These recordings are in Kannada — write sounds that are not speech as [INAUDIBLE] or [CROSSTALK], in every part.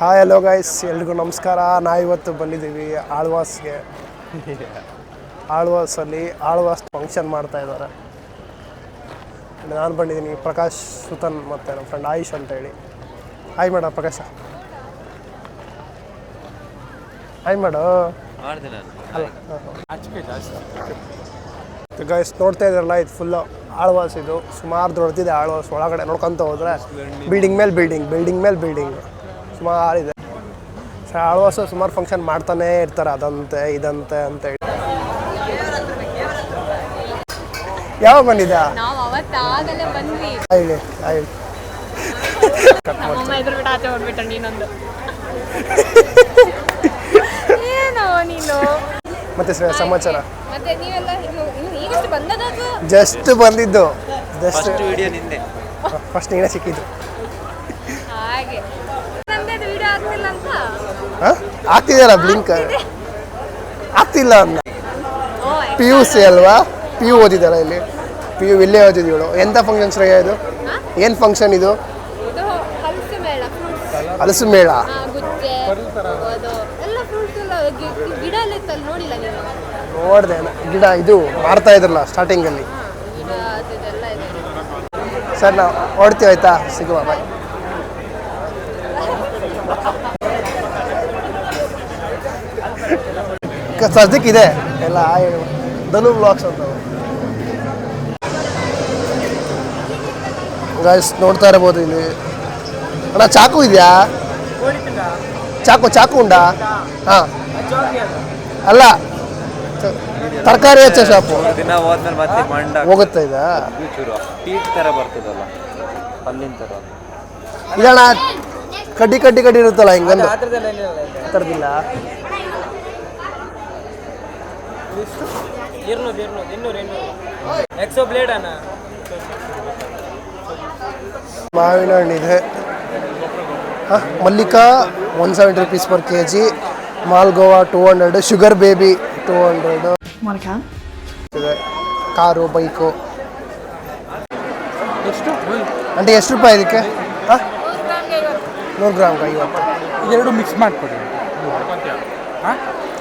ಹಾಯ್ ಹಲೋ ಗೈಸ್ ಎಲ್ರಿಗೂ ನಮಸ್ಕಾರ. ನಾವಿವತ್ತು ಬಂದಿದ್ದೀವಿ ಆಳ್ವಾಸ್ಗೆ. ಆಳ್ವಾಸಲ್ಲಿ ಆಳ್ವಾಸ್ ಫಂಕ್ಷನ್ ಮಾಡ್ತಾ ಇದ್ದಾರೆ. ನಾನು ಬಂದಿದ್ದೀನಿ ಪ್ರಕಾಶ್ ಸುತನ್ ಮತ್ತು ನಮ್ಮ ಫ್ರೆಂಡ್ ಆಯುಷ್ ಅಂತ ಹೇಳಿ. ಹಾಯ್ ಮೇಡ ಪ್ರಕಾಶ. ಹಾಯ್ ಮೇಡಮ್ ಗೈಸ್ ನೋಡ್ತಾ ಇದ್ದಾರಲ್ಲ ಇದು ಫುಲ್ಲು ಆಳ್ವಾಸ್ ಇದು ಸುಮಾರು ದೊಡ್ಡದಿದೆ ಆಳ್ವಾಸ್ ಒಳಗಡೆ ನೋಡ್ಕೊತ ಹೋದ್ರೆ ಬಿಲ್ಡಿಂಗ್ ಮೇಲೆ ಬಿಲ್ಡಿಂಗ್ ಬಿಲ್ಡಿಂಗ್ ಮೇಲೆ ಬಿಲ್ಡಿಂಗ್ ಸುಮಾರು ಇದೆ. ಸೊ ಆಳ್ವಾಸ ಸುಮಾರು ಫಂಕ್ಷನ್ ಮಾಡ್ತಾನೇ ಇರ್ತಾರೆ ಅದಂತೆ ಇದಂತೆ ಅಂತ ಹೇಳಿ. ಯಾವಾಗ ಬಂದಿದ್ದ ನಾವು ಅವತ್ತಾಗಲೇ ಬಂದ್ವಿ. ಹೇಳಿ ಹೇಳಿ. ಮತ್ತೆ ಸಮಾಚಾರ? ಮತ್ತೆ ನೀವೆಲ್ಲ ಇನ್ನು- ಇನ್ನು ಈಗಷ್ಟು ಜಸ್ಟ್ ಬಂದಿದ್ದು. ಜಸ್ಟ್ ಫಸ್ಟ್ ವಿಡಿಯೋ ನಿಂದೆ. ಫಸ್ಟ್ ನೀನೇ ಸಿಕ್ಕಿದ್ದು ಹಾಗೆ ನಮ್ಗೆ ಅದು ವಿಡಿಯೋ ಆಗ್ತಿಲ್ಲ ಅಂತ ಹಾಂ ಆಗ್ತಿದೆಯಲ್ಲ ಬ್ಲಿಂಕ್ ಆಗ್ತಿಲ್ಲ ಅನ್ನ. ಓ ಪಿ ಯು ಸಿ ಅಲ್ವಾ? ಪಿ ಯು ಓದಿದಾರ ಇಲ್ಲಿ? ಪಿ ಯು ಇಲ್ಲೇ ಓದಿದ್ದೀವಳು ಎಂಥ ಫಂಕ್ಷನ್ ಶ್ರೇಯ ಇದು? ಏನು ಫಂಕ್ಷನ್ ಇದು? ಹಲಸು ಮೇಳ. ಅದು ನೋಡಿದೆ ಗಿಡ ಇದು ಮಾಡ್ತಾ ಇದ್ರಲ್ಲ ಸ್ಟಾರ್ಟಿಂಗಲ್ಲಿ ಅದು ಸರ್ ನಾವು ಓಡ್ತೀವಿ ಆಯ್ತಾ? ಸಿಗುವ ಬಾಯ್ ಸದ್ಯಕ್ಕೆ ಇದೆ. ಎಲ್ಲ ಧನು ಬ್ಲಾಗ್ಸ್ ಅಂತ ಗಾಯ್ಸ್ ನೋಡ್ತಾ ಇರ್ಬೋದು ಇಲ್ಲಿ. ಅಣ್ಣ ಚಾಕು ಇದೆಯಾ? ಚಾಕು ಚಾಕು ಉಂಡಾ ಹಾಂ. ಅಲ್ಲ ತರಕಾರಿ ಹೆಚ್ಚ ಶಾಪು ದಿನ ಹೋದ್ಮೇಲೆ ಮತ್ತೆ ಮಂಡ ಹೋಗುತ್ತಾ ಚೂರು ಬರ್ತದಲ್ಲ. ಅಲ್ಲಿನ ಇದಣ್ಣ ಕಡ್ಡಿ ಕಡ್ಡಿ ಕಡ್ಡಿ ಇರುತ್ತಲ್ಲ ಹಿಂಗಂದು? ಥರದಿಲ್ಲ ಇರ್ನೂರು ಇರ್ನೂರು ಇನ್ನೂರು ಇನ್ನೂರು. ಎಕ್ಸೋ ಬ್ಲೇಡ್ ಅಣ್ಣ. ಮಾವಿನ ಹಣ್ಣಿದೆ ಹಾಂ Mallika one seventy rupees per K G Malgova two hundred sugar baby two hundred ಇದೆ. Car bike. ಎಷ್ಟು? ಅಂದರೆ ಎಷ್ಟು ರೂಪಾಯಿ ಇದಕ್ಕೆ? ಹಾಂ? ನೂರು ಗ್ರಾಮ್ಗೆ ಐವತ್ತು. ಇದೆರಡು ಮಿಕ್ಸ್ ಮಾಡಿಕೊಡಿ.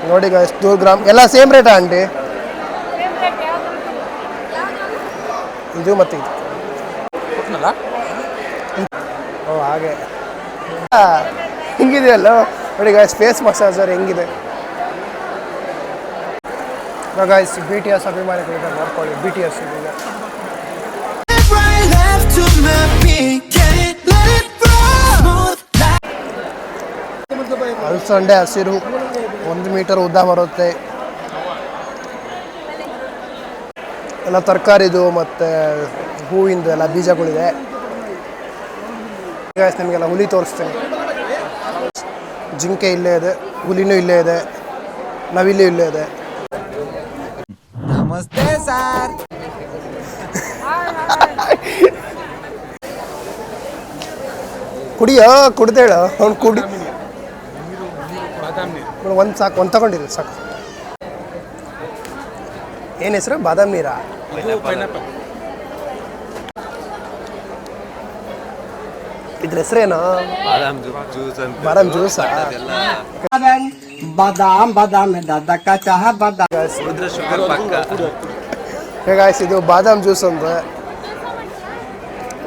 ನೋಡಿ ಗಾಯ್ಸ್ ನೂರು ಗ್ರಾಮ್. ಎಲ್ಲ ಸೇಮ್ ರೇಟಾ ಆಂಟಿ? ಇದು ಮತ್ತೆ ಇದು. ಓ ಹಾಗೆ. ಹಿಂಗಿದೆಯಲ್ಲ? ನೋಡಿ ಗಾಯ್ಸ್ ಫೇಸ್ ಮಸಾಜರ್ ಹೆಂಗಿದೆ. ಗಾಯ್ಸ್ ಬಿ ಟಿ ಎಸ್ ಅಭಿಮಾನಿಗಳಿದೆ ನೋಡ್ಕೊಳ್ಳಿ ಬಿ ಟಿ ಎಸ್ ಇದೆ ಅಲಸಂಡೆ ಹಸಿರು. ಒಂದು ಮೀಟರ್ ಉದ್ದ ಬರುತ್ತೆ. ಎಲ್ಲ ತರಕಾರಿದು ಮತ್ತು ಹೂವಿಂದು ಎಲ್ಲ ಬೀಜಗಳಿದೆ. ನಿಮಗೆಲ್ಲ ಹುಲಿ ತೋರಿಸ್ತೀನಿ. ಜಿಂಕೆ ಇಲ್ಲೇ ಇದೆ ಹುಲಿನೂ ಇಲ್ಲೇ ಇದೆ ನವಿಲು ಇಲ್ಲೇ ಇದೆ. ನಮಸ್ತೆ ಸರ್. ಕುಡಿಯೋ ಕುಡ್ದೇಳ ಅವ್ನು ಕುಡಿ ಒಂದು ಸಾಕು ಒಂದು ತಗೊಂಡಿರಿ ಸಾಕು. ಏನು ಹೆಸರು? ಬಾದಾಮಿ ನೀರಾ? ಇದ್ರ ಹೆಸರೇನು? ಬಾದಾಮ್ ಜ್ಯೂಸ್ ಬಾದಾಮ್ ಬಾದಾಮ್ ದಕ್ಕ ಚಹಾ ಬಾದಾಮ್. ಹೇಗಾಯ್ತು ಇದು ಬಾದಾಮ್ ಜ್ಯೂಸ್ ಅಂದ್ರೆ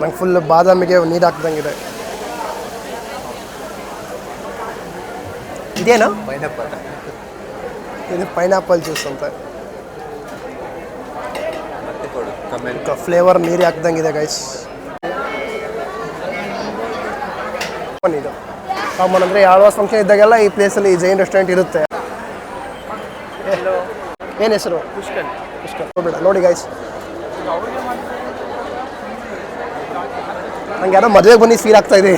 ನಂಗೆ ಫುಲ್ ಬಾದಾಮಿಗೆ ನೀರು ಹಾಕ್ದಂಗಿದೆ. ಇದೇನು? ಪೈನಾಪಲ್. ಇದು ಪೈನಾಪಲ್ ಜ್ಯೂಸ್ ಅಂತ. ಫ್ಲೇವರ್ ನೀರು ಹಾಕ್ದಂಗಿದೆ ಗೈಸ್ ಇದು. ಕಾಮನ್ ಅಂದರೆ ಯಾವ ಸಂಖ್ಯೆ ಇದ್ದಾಗೆಲ್ಲ ಈ ಪ್ಲೇಸಲ್ಲಿ ಜೈನ್ ರೆಸ್ಟೋರೆಂಟ್ ಇರುತ್ತೆ. ಏನು ಹೆಸರು? ಹೋಗ್ಬೇಡ ನೋಡಿ ಗೈಸ್ ನಂಗೆ ಯಾರೋ ಮದುವೆಗೆ ಬನ್ನಿ ಫೀಲ್ ಆಗ್ತಾ ಇದೆ.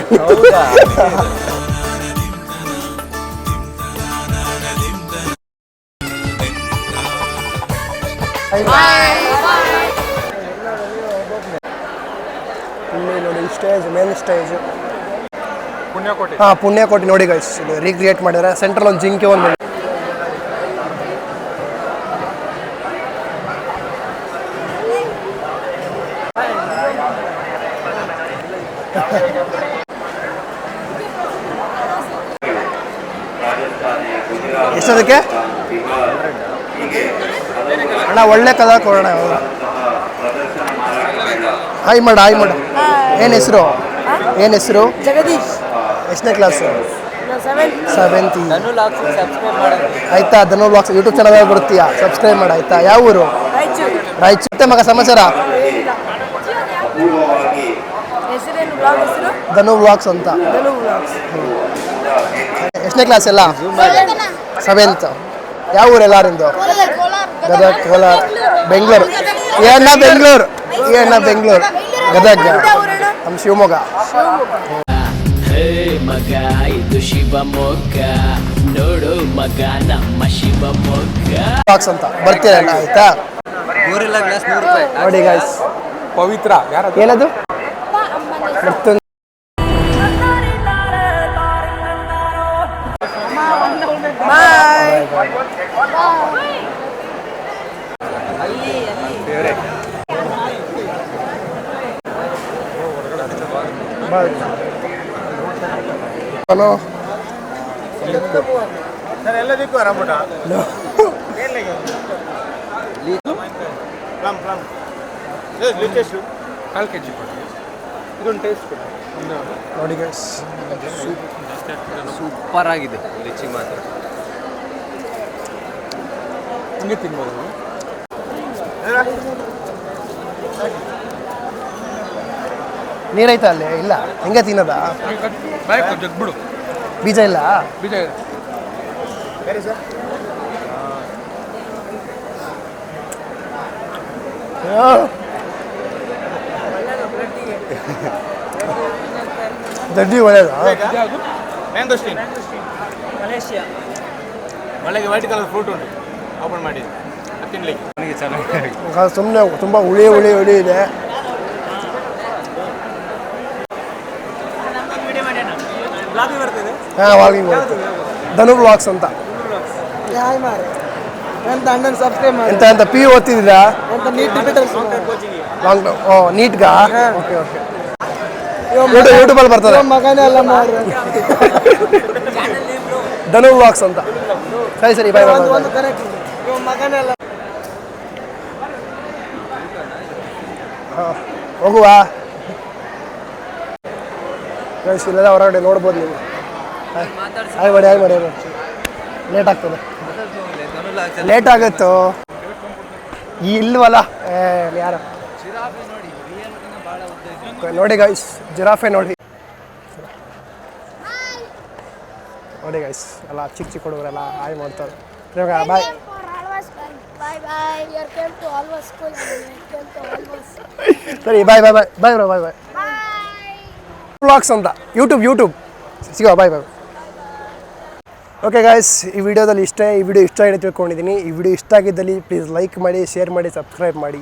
ಇಲ್ಲಿ ನೋಡಿ ಸ್ಟೇಜ್ ಮೇನ್ ಸ್ಟೇಜ್ ಪುಣ್ಯಕೋಟಿ. ಹಾಂ ಪುಣ್ಯಕೋಟಿ ನೋಡಿ ಗೈಸ್ ಇದು ರೀಕ್ರಿಯೇಟ್ ಮಾಡಿದ್ದಾರೆ ಸೆಂಟ್ರಲ್ ಒಂದು ಜಿಂಕೆ ಒಂದು ಎಷ್ಟದಕ್ಕೆ? ಅಣ್ಣ ಒಳ್ಳೆ ಕಲರ್ ಕೊಡೋಣ ಹಾಯ್ ಮಾಡ ಹಾಯ್ ಮಾಡ. ಏನು ಹೆಸರು? ಏನು ಹೆಸರು? ಜಗದೀಶ್. ಎಷ್ಟನೇ ಕ್ಲಾಸು ಸೆವೆಂತ್ ಆಯ್ತಾ ಧನು ಬ್ಲಾಗ್ಸ್ ಯೂಟ್ಯೂಬ್ ಚಾನಲ್ ಬರ್ತೀಯಾ ಸಬ್ಸ್ಕ್ರೈಬ್ ಮಾಡ ಆಯ್ತಾ? ಯಾವ ಊರು? ರಾಯಚೂರು. ರಾಯಚೂರ್ತೆ ಮಗ ಸಮಾಚಾರ? ಧನು ಬ್ಲಾಗ್ಸ್ ಅಂತ. ಧನು ಬ್ಲಾಗ್ಸ್ ಎಷ್ಟನೇ ಕ್ಲಾಸ್ ಎಲ್ಲ? ಸೆವೆಂತ್ ಯಾವ ಊರು ಎಲ್ಲಾರಿಂದು ಗದಗ ಕೋಲಾರ ಬೆಂಗಳೂರು. ಏನ ಬೆಂಗಳೂರು. ಏನ ಬೆಂಗಳೂರು. ಗದಗ. ನಮ್ಮ ಶಿವಮೊಗ್ಗ. ಹೇ ಮಗ ಇದು ಶಿವಮೊಗ್ಗ ನೋಡು ಮಗ ನಮ್ಮ ಶಿವಮೊಗ್ಗ ಬಾಕ್ಸ್ ಅಂತ. ಬರ್ತೀರಣ್ಣ ಆಯ್ತಾ? ನೋಡಿ ಗಾಯ್ಸ್ ಪವಿತ್ರ ಯಾರು ಏನದು? ಮತ್ತೊಂದು ಹಲೋ ಸರ್ ಎಲ್ಲದಕ್ಕೂ ಆರಾಮಟ ಪ್ಲಮ್ ಪ್ಲಮ್ ಕಾಲು ಕೆ ಜಿ ಕೊಡಿ ಇದೊಂದು ಟೇಸ್ಟ್ ಕೊಡಿ ಒಂದು ನೋಡಿ ಸೂಪರ್ ಆಗಿದೆ ಲಿಚಿ ಮಾತ್ರ ಹಿಂಗೆ ತಿನ್ಬೋದು ನೀರೈತಾ ಅಲ್ಲಿ? ಇಲ್ಲ. ಹೆಂಗೆ ತಿನ್ನೋದಾ? ಬಿಡು. ಬೀಜ ಇಲ್ಲ? ಬೀಜ ಇಲ್ಲ. ದಡ್ಡಿ ಒಳ್ಳೇದಾ? ಮ್ಯಾಂಗೋಸ್ಟೀನ್ ಮಲೇಷಿಯಾ ಒಳಗೆ ವೈಟ್ ಕಲರ್ ಫ್ರೂಟ್ ಉಂಟು. ಓಪನ್ ಮಾಡಿ ಅದು ತಿನ್ಲಿಕ್ಕೆ. ನನಗೆ ಚೆನ್ನಾಗಿ ಸುಮ್ಮನೆ ತುಂಬ ಹುಳಿ ಹುಳಿ ಹುಳಿ ಇದೆ. ಹಾಂ ವಾಕಿಂಗ್ ಧನು ಬ್ಲಾಗ್ಸ್ ಅಂತ. ಎಂತ ಅಣ್ಣನ ಸಬ್ಸ್ಕ್ರೈಬ್ ಮಾಡಿ. ಎಂತ ಎಂತ ಪಿ ಓದ್ತಿದ್ದೀರಾ? ಎಂತ ನೀಟ್ ಲಾಂಗ್ ಓ ನೀಟ್ಗಾ ಓಕೆ ಓಕೆ ಯೂಟ್ಯೂಬ್ ಯೂಟ್ಯೂಬಲ್ಲಿ ಬರ್ತದೆ. ಮಗನೇ ಎಲ್ಲ ಮಾಡ್ರಿ [LAUGHS] ಧನು ಬ್ಲಾಗ್ಸ್ ಅಂತ. ಸರಿ ಸರಿ ಬಾಯ್ ಒಂದು ಬಾಯ್ ಒಂದು ಕರೆಕ್ಟ್ ಇವ ಮಗನೇ ಎಲ್ಲ ಹೋಗುವ ಇಲ್ಲೆಲ್ಲ ಹೊರಗಡೆ ನೋಡ್ಬೋದು ನೀವು. ಹಾಯ್. ಮಾಡಿ ಹಾಯ್ ಮಾಡಿ ಲೇಟ್ ಆಗ್ತದೆ. ಲೇಟ್ ಆಗುತ್ತೋ? ಈ ಇಲ್ವಲ್ಲ ಯಾರು? ನೋಡಿ ಗೈಸ್ ಜಿರಾಫೆ ನೋಡಿ. ನೋಡಿ ಗೈಸ್ ಎಲ್ಲ ಚಿಕ್ಕ ಚಿಕ್ಕ ಹುಡುಗರೆಲ್ಲ ಹಾಯ್ ಮಾಡ್ತಾರೆ. ಇವಾಗ ಬಾಯ್. ಸರಿ bye bye bye bye bro bye bye. Blogs ಅಂತ. ಯೂಟ್ಯೂಬ್ ಯೂಟ್ಯೂಬ್ ಸಿಗೋ ಬಾಯ್ ಬಾಯ್ ಓಕೆ ಗಾಯ್ಸ್ ಈ ವಿಡಿಯೋದಲ್ಲಿ ಇಷ್ಟ. ಈ ವಿಡಿಯೋ ಇಷ್ಟ ಆಗಿದೆ ತಿಳ್ಕೊಂಡಿದ್ದೀನಿ. ಈ ವಿಡಿಯೋ ಇಷ್ಟ ಆಗಿದ್ದಲ್ಲಿ ಪ್ಲೀಸ್ ಲೈಕ್ ಮಾಡಿ ಶೇರ್ ಮಾಡಿ ಸಬ್ಸ್ಕ್ರೈಬ್ ಮಾಡಿ.